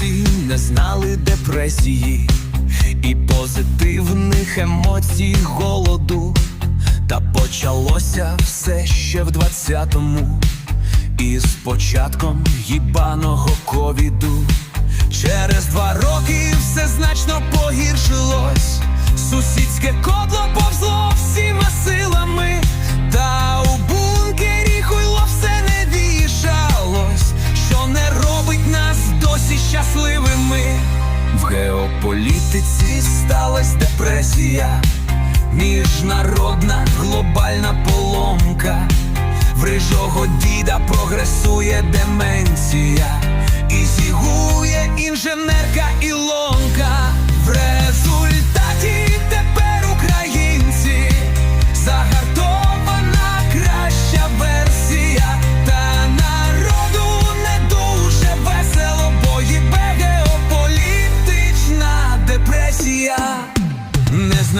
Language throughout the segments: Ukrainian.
українці не знали депресії і позитивних емоцій голоду. Та почалося все ще в двадцятому із початком їбаного ковіду. Через два роки все щасливими. В геополітиці сталась депресія, міжнародна глобальна поломка. В рижого діда прогресує деменція, і зігує інженерка Ілонка.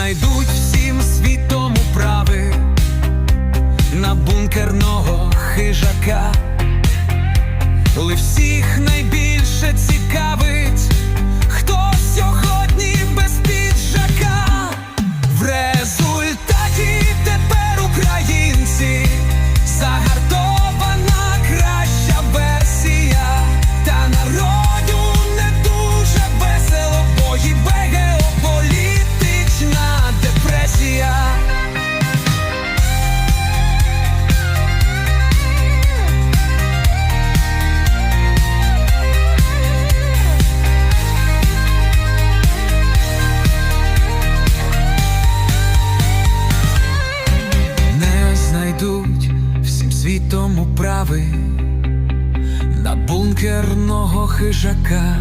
Знайдуть всім світом управи на бункерного хижака. Ли всіх найбільше цікавить, світом управи на бункерного хижака.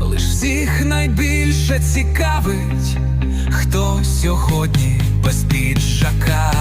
Лиш всіх найбільше цікавить, хто сьогодні без піджака.